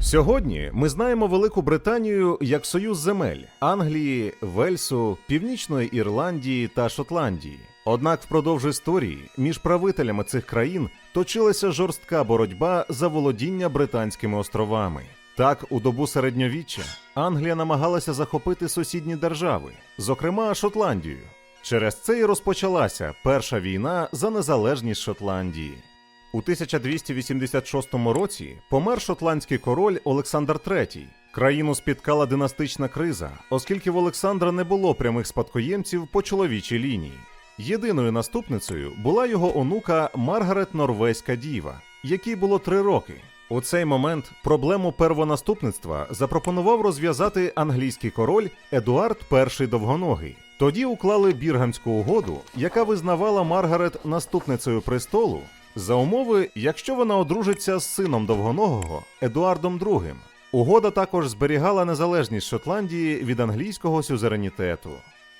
Сьогодні ми знаємо Велику Британію як союз земель Англії, Вельсу, Північної Ірландії та Шотландії. Однак впродовж історії між правителями цих країн точилася жорстка боротьба за володіння Британськими островами. Так, у добу середньовіччя Англія намагалася захопити сусідні держави, зокрема Шотландію. Через це і розпочалася перша війна за незалежність Шотландії. У 1286 році помер шотландський король Олександр III. Країну спіткала династична криза, оскільки в Олександра не було прямих спадкоємців по чоловічій лінії. Єдиною наступницею була його онука Маргарет Норвезька Діва, якій було три роки. У цей момент проблему первонаступництва запропонував розв'язати англійський король Едуард І Довгоногий. Тоді уклали Біргамську угоду, яка визнавала Маргарет наступницею престолу за умови, якщо вона одружиться з сином довгоногого Едуардом II. Угода також зберігала незалежність Шотландії від англійського сюзеренітету.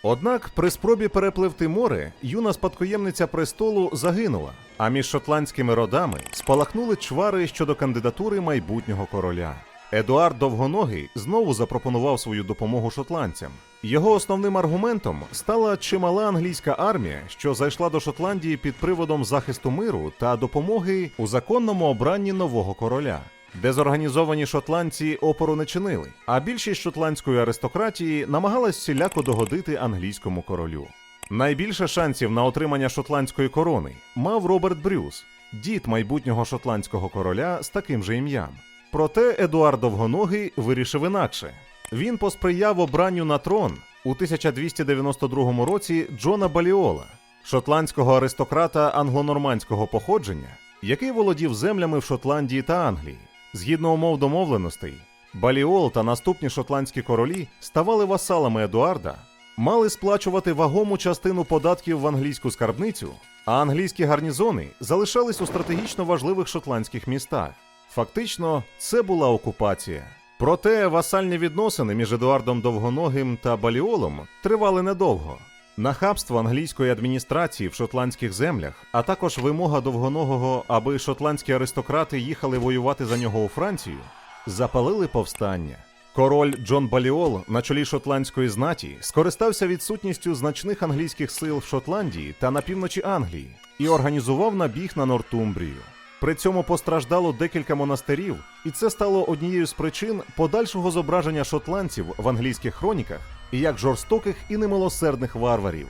Однак при спробі перепливти море юна спадкоємниця престолу загинула, а між шотландськими родами спалахнули чвари щодо кандидатури майбутнього короля. Едуард Довгоногий знову запропонував свою допомогу шотландцям. Його основним аргументом стала чимала англійська армія, що зайшла до Шотландії під приводом захисту миру та допомоги у законному обранні нового короля. Дезорганізовані шотландці опору не чинили, а більшість шотландської аристократії намагалась всіляко догодити англійському королю. Найбільше шансів на отримання шотландської корони мав Роберт Брюс, дід майбутнього шотландського короля з таким же ім'ям. Проте Едуард Довгоногий вирішив інакше. Він посприяв обранню на трон у 1292 році Джона Баліола, шотландського аристократа англонормандського походження, який володів землями в Шотландії та Англії. Згідно умов домовленостей, Баліол та наступні шотландські королі ставали васалами Едуарда, мали сплачувати вагому частину податків в англійську скарбницю, а англійські гарнізони залишались у стратегічно важливих шотландських містах. Фактично, це була окупація. Проте васальні відносини між Едуардом Довгоногим та Баліолом тривали недовго. Нахабство англійської адміністрації в шотландських землях, а також вимога довгоногого, аби шотландські аристократи їхали воювати за нього у Францію, запалили повстання. Король Джон Баліол на чолі шотландської знаті скористався відсутністю значних англійських сил в Шотландії та на півночі Англії і організував набіг на Нортумбрію. При цьому постраждало декілька монастирів, і це стало однією з причин подальшого зображення шотландців в англійських хроніках як жорстоких і немилосердних варварів.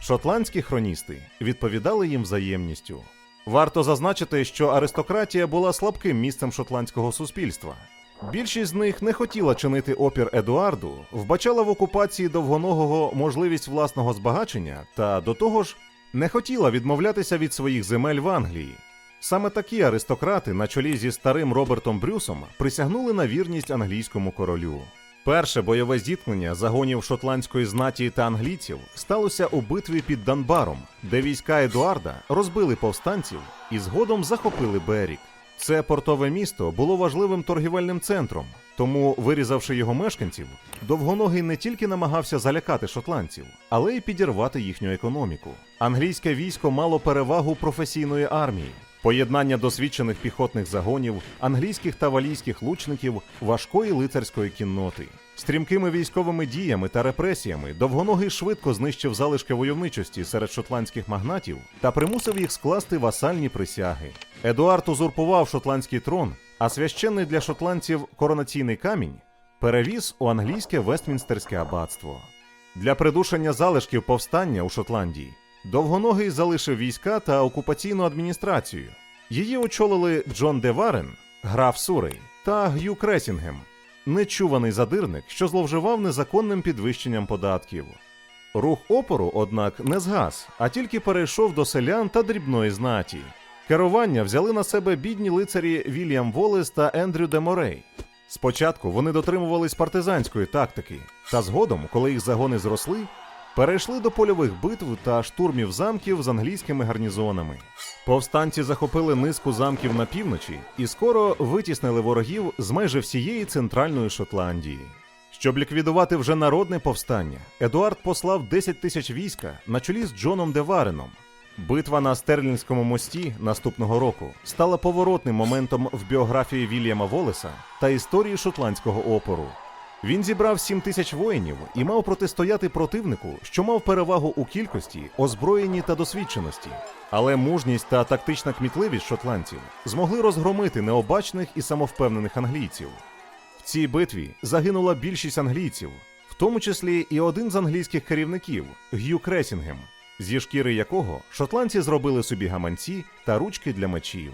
Шотландські хроністи відповідали їм взаємністю. Варто зазначити, що аристократія була слабким місцем шотландського суспільства. Більшість з них не хотіла чинити опір Едуарду, вбачала в окупації довгоногого можливість власного збагачення та до того ж не хотіла відмовлятися від своїх земель в Англії. Саме такі аристократи, на чолі зі старим Робертом Брюсом, присягнули на вірність англійському королю. Перше бойове зіткнення загонів шотландської знаті та англійців сталося у битві під Данбаром, де війська Едуарда розбили повстанців і згодом захопили Берік. Це портове місто було важливим торгівельним центром, тому, вирізавши його мешканців, довгоногий не тільки намагався залякати шотландців, але й підірвати їхню економіку. Англійське військо мало перевагу професійної армії. Поєднання досвідчених піхотних загонів, англійських та валійських лучників, важкої лицарської кінноти. Стрімкими військовими діями та репресіями довгоногий швидко знищив залишки войовничості серед шотландських магнатів та примусив їх скласти васальні присяги. Едуард узурпував шотландський трон, а священний для шотландців коронаційний камінь перевіз у англійське Вестмінстерське аббатство. Для придушення залишків повстання у Шотландії Довгоногий залишив війська та окупаційну адміністрацію. Її очолили Джон де Варен, граф Сурей та Г'ю Кресінгем, нечуваний задирник, що зловживав незаконним підвищенням податків. Рух опору, однак, не згас, а тільки перейшов до селян та дрібної знаті. Керування взяли на себе бідні лицарі Вільям Волес та Ендрю де Морей. Спочатку вони дотримувались партизанської тактики, та згодом, коли їх загони зросли, перейшли до польових битв та штурмів замків з англійськими гарнізонами. Повстанці захопили низку замків на півночі і скоро витіснили ворогів з майже всієї центральної Шотландії. Щоб ліквідувати вже народне повстання, Едуард послав 10 тисяч війська на чолі з Джоном де Вареном. Битва на Стерлінському мості наступного року стала поворотним моментом в біографії Вільяма Волеса та історії шотландського опору. Він зібрав 7 тисяч воїнів і мав протистояти противнику, що мав перевагу у кількості, озброєнні та досвідченості. Але мужність та тактична кмітливість шотландців змогли розгромити необачних і самовпевнених англійців. В цій битві загинула більшість англійців, в тому числі і один з англійських керівників Г'ю Кресінгем, зі шкіри якого шотландці зробили собі гаманці та ручки для мечів.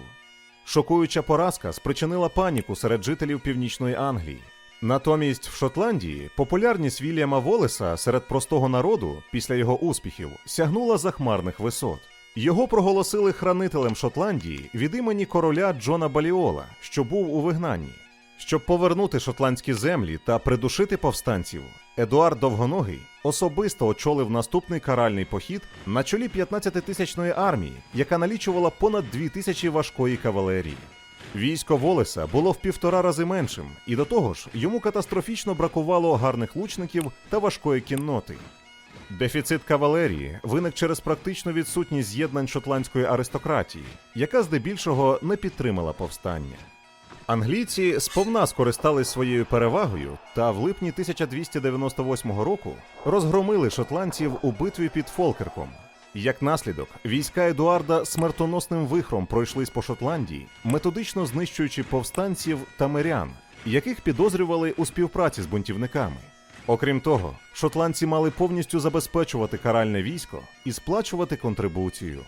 Шокуюча поразка спричинила паніку серед жителів Північної Англії. Натомість в Шотландії популярність Вільяма Волеса серед простого народу після його успіхів сягнула захмарних висот. Його проголосили хранителем Шотландії від імені короля Джона Баліола, що був у вигнанні. Щоб повернути шотландські землі та придушити повстанців, Едуард Довгоногий особисто очолив наступний каральний похід на чолі 15-тисячної армії, яка налічувала понад 2 тисячі важкої кавалерії. Військо Волеса було в півтора рази меншим, і до того ж йому катастрофічно бракувало гарних лучників та важкої кінноти. Дефіцит кавалерії виник через практичну відсутність з'єднань шотландської аристократії, яка здебільшого не підтримала повстання. Англійці сповна скористались своєю перевагою та в липні 1298 року розгромили шотландців у битві під Фолкерком. Як наслідок, війська Едуарда смертоносним вихром пройшлись по Шотландії, методично знищуючи повстанців та мирян, яких підозрювали у співпраці з бунтівниками. Окрім того, шотландці мали повністю забезпечувати каральне військо і сплачувати контрибуцію.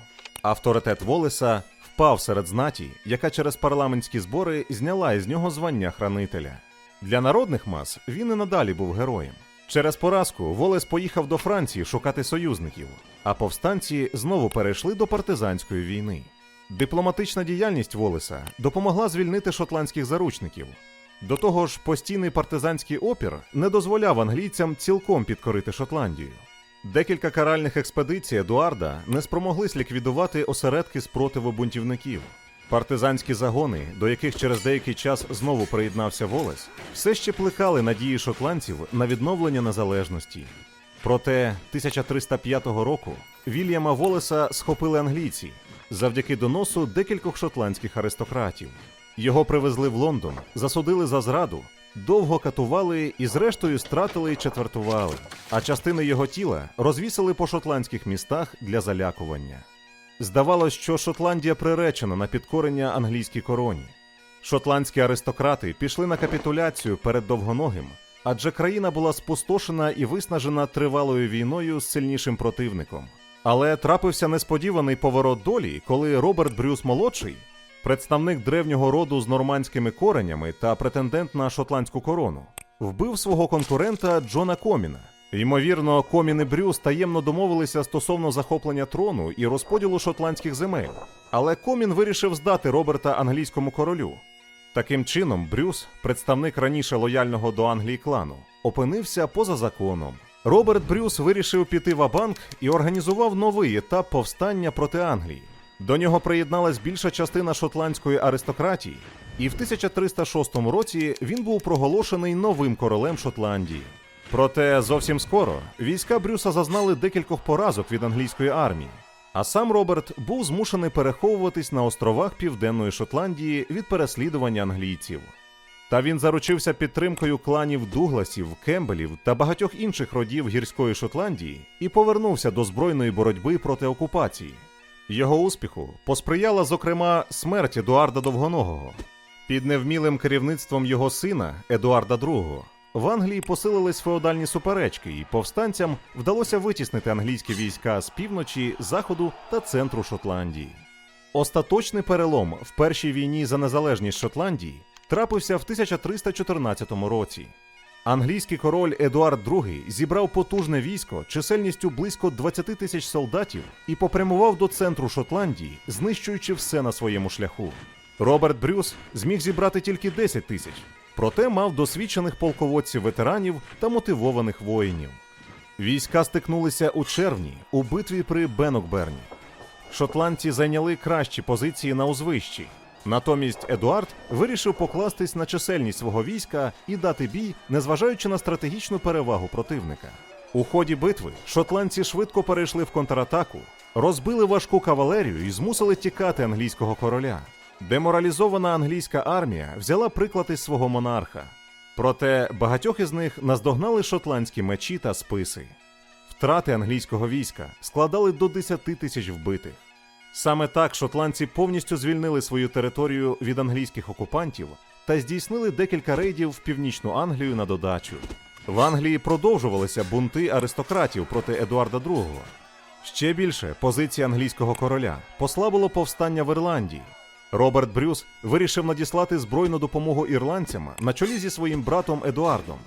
Авторитет Волеса впав серед знаті, яка через парламентські збори зняла із нього звання хранителя. Для народних мас він і надалі був героєм. Через поразку Волес поїхав до Франції шукати союзників, а повстанці знову перейшли до партизанської війни. Дипломатична діяльність Волеса допомогла звільнити шотландських заручників. До того ж, постійний партизанський опір не дозволяв англійцям цілком підкорити Шотландію. Декілька каральних експедицій Едуарда не спромоглись ліквідувати осередки спротиву бунтівників. Партизанські загони, до яких через деякий час знову приєднався Волес, все ще плекали надії шотландців на відновлення незалежності. Проте 1305 року Вільяма Волеса схопили англійці завдяки доносу декількох шотландських аристократів. Його привезли в Лондон, засудили за зраду, довго катували і, зрештою, стратили і четвертували, а частини його тіла розвісили по шотландських містах для залякування. Здавалось, що Шотландія приречена на підкорення англійській короні. Шотландські аристократи пішли на капітуляцію перед довгоногим, адже країна була спустошена і виснажена тривалою війною з сильнішим противником. Але трапився несподіваний поворот долі, коли Роберт Брюс молодший, представник древнього роду з нормандськими коренями та претендент на шотландську корону, вбив свого конкурента Джона Коміна. Ймовірно, Комін і Брюс таємно домовилися стосовно захоплення трону і розподілу шотландських земель, але Комін вирішив здати Роберта англійському королю. Таким чином, Брюс, представник раніше лояльного до Англії клану, опинився поза законом. Роберт Брюс вирішив піти в банк і організував новий етап повстання проти Англії. До нього приєдналась більша частина шотландської аристократії, і в 1306 році він був проголошений новим королем Шотландії. Проте зовсім скоро війська Брюса зазнали декількох поразок від англійської армії, а сам Роберт був змушений переховуватись на островах Південної Шотландії від переслідування англійців. Та він заручився підтримкою кланів Дугласів, Кембелів та багатьох інших родів гірської Шотландії і повернувся до збройної боротьби проти окупації. Його успіху посприяла, зокрема, смерть Едуарда Довгоногого. Під невмілим керівництвом його сина Едуарда II в Англії посилились феодальні суперечки, і повстанцям вдалося витіснити англійські війська з півночі, заходу та центру Шотландії. Остаточний перелом в першій війні за незалежність Шотландії трапився в 1314 році. Англійський король Едуард II зібрав потужне військо чисельністю близько 20 тисяч солдатів і попрямував до центру Шотландії, знищуючи все на своєму шляху. Роберт Брюс зміг зібрати тільки 10 тисяч, проте мав досвідчених полководців ветеранів та мотивованих воїнів. Війська стикнулися у червні у битві при Бенокберні. Шотландці зайняли кращі позиції на узвищі. Натомість Едуард вирішив покластись на чисельність свого війська і дати бій, незважаючи на стратегічну перевагу противника. У ході битви шотландці швидко перейшли в контратаку, розбили важку кавалерію і змусили тікати англійського короля. Деморалізована англійська армія взяла приклад із свого монарха. Проте багатьох із них наздогнали шотландські мечі та списи. Втрати англійського війська складали до 10 тисяч вбитих. Саме так шотландці повністю звільнили свою територію від англійських окупантів та здійснили декілька рейдів в північну Англію на додачу. В Англії продовжувалися бунти аристократів проти Едуарда II. Ще більше позиції англійського короля послабило повстання в Ірландії. Роберт Брюс вирішив надіслати збройну допомогу ірландцям на чолі зі своїм братом Едуардом.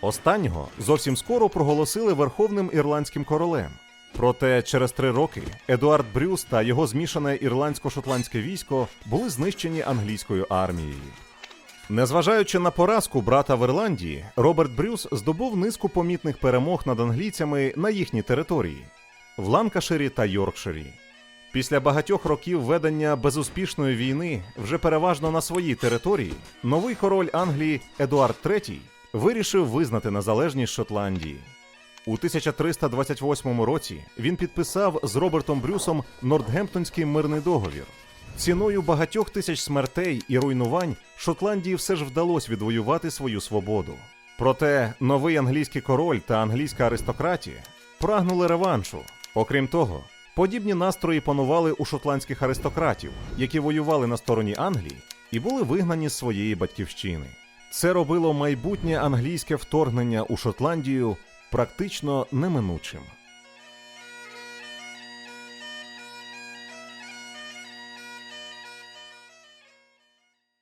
Останнього зовсім скоро проголосили верховним ірландським королем. Проте через три роки Едуард Брюс та його змішане ірландсько-шотландське військо були знищені англійською армією. Незважаючи на поразку брата в Ірландії, Роберт Брюс здобув низку помітних перемог над англійцями на їхній території в Ланкаширі та Йоркширі. Після багатьох років ведення безуспішної війни вже переважно на своїй території, новий король Англії Едуард III вирішив визнати незалежність Шотландії. У 1328 році він підписав з Робертом Брюсом Нортгемптонський мирний договір. Ціною багатьох тисяч смертей і руйнувань Шотландії все ж вдалося відвоювати свою свободу. Проте новий англійський король та англійська аристократія прагнули реваншу. Окрім того, подібні настрої панували у шотландських аристократів, які воювали на стороні Англії і були вигнані з своєї батьківщини. Це робило майбутнє англійське вторгнення у Шотландію практично неминучим.